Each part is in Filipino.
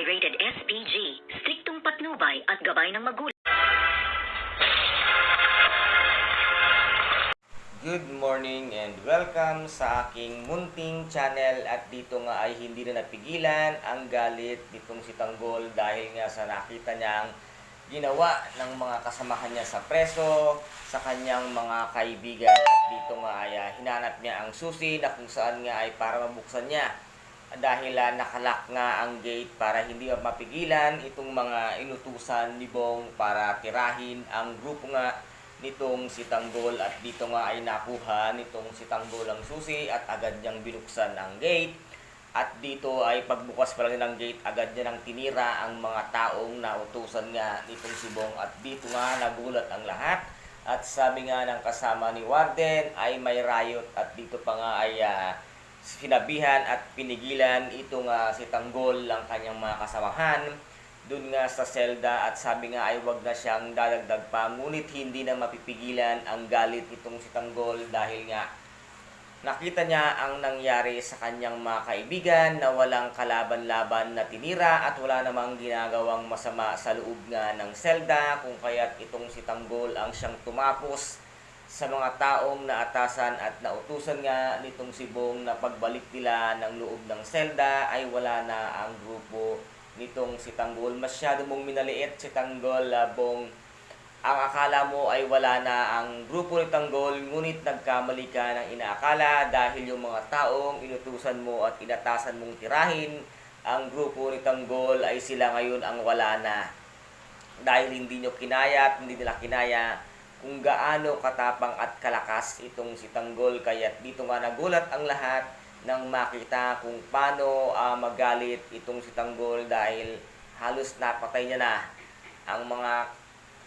ay rated SPG, striktong patnubay at gabay ng magulang. Good morning and welcome sa aking munting channel at dito nga ay hindi na napigilan ang galit nitong si Tanggol dahil nga sa nakita niyang ginawa ng mga kasamahan niya sa preso, sa kanyang mga kaibigan at dito nga ay ah, hinanap niya ang susi na kung saan nga ay para mabuksan niya dahil ah, nakalak nga ang gate para hindi mapigilan itong mga inutusan ni Bong para tirahin ang grupo nga nitong si Tanggol. At dito nga ay nakuha nitong si Tanggol ang susi at agad niyang binuksan ang gate. At dito ay pagbukas pa lang ng gate agad niya nang tinira ang mga taong nautusan nga nitong si Bong. At dito nga nagulat ang lahat. At sabi nga ng kasama ni Warden ay may riot. At dito pa nga ay ah, sinabihan at pinigilan ito nga si Tanggol ang kanyang mga kasamahan doon nga sa selda at sabi nga ay wag na siyang dadagdag pa. Ngunit hindi na mapipigilan ang galit nitong si Tanggol dahil nga nakita niya ang nangyari sa kanyang mga kaibigan na walang kalaban-laban na tinira at wala namang ginagawang masama sa loob nga ng selda. Kung kaya't itong si Tanggol ang siyang tumapos sa mga taong naatasan at nautusan nga nitong si Bong na pagbalik nila ng loob ng selda ay wala na ang grupo nitong si Tanggol. Masyado mong minaliit si Tanggol, ah, Bong. Ang akala mo ay wala na ang grupo ni Tanggol, ngunit nagkamali ka ng inaakala dahil yung mga taong inutusan mo at inatasan mong tirahin ang grupo ni Tanggol ay sila ngayon ang wala na. Dahil hindi nyo kinaya at hindi nila kinaya kung gaano katapang at kalakas itong si Tanggol. Kaya dito nga nagulat ang lahat nang makita kung paano ah, magalit itong si Tanggol dahil halos napatay niya na ang mga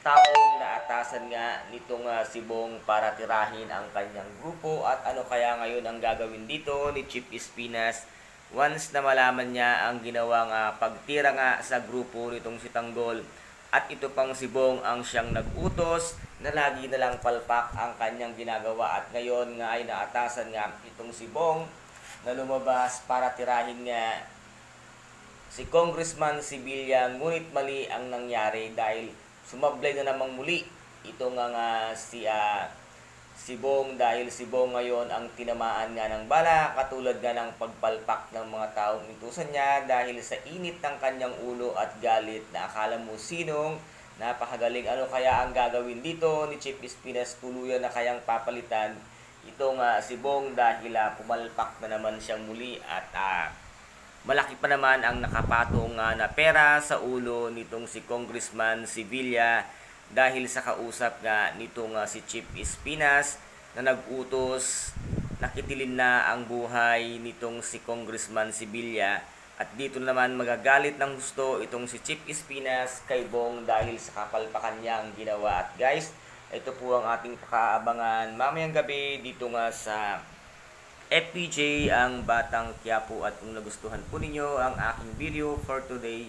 taong naatasan nga nitong ah, si Bong para tirahin ang kanyang grupo at ano kaya ngayon ang gagawin dito ni Chief Espinas once na malaman niya ang ginawang ah, pagtira nga sa grupo nitong si Tanggol at ito pang si Bong ang siyang nag-utos na lagi na lang palpak ang kanyang ginagawa. At ngayon nga ay naatasan nga itong si Bong na lumabas para tirahin nga si Congressman Sibilya ngunit mali ang nangyari dahil sumablay na namang muli. Ito nga nga si ah, si Bong dahil si Bong ngayon ang tinamaan nga ng bala katulad nga ng pagpalpak ng mga taong intusan niya dahil sa init ng kanyang ulo at galit na akala mo sinong napakagaling. Ano kaya ang gagawin dito ni Chief Espinas tuluyan na kayang papalitan ito nga si Bong dahil ah, pumalpak na naman siyang muli at ah, malaki pa naman ang nakapatong nga na pera sa ulo nitong si Congressman Sevilla dahil sa kausap nga nitong nga si Chief Espinas na nag-utos nakitilin na ang buhay nitong si Congressman Sevilla at dito naman magagalit ng gusto itong si Chief Espinas kay Bong dahil sa kapalpakan niya ang ginawa. At guys ito po ang ating pakaabangan mamayang gabi dito nga sa FPJ ang Batang Quiapo. At kung nagustuhan po ninyo ang aking video for today,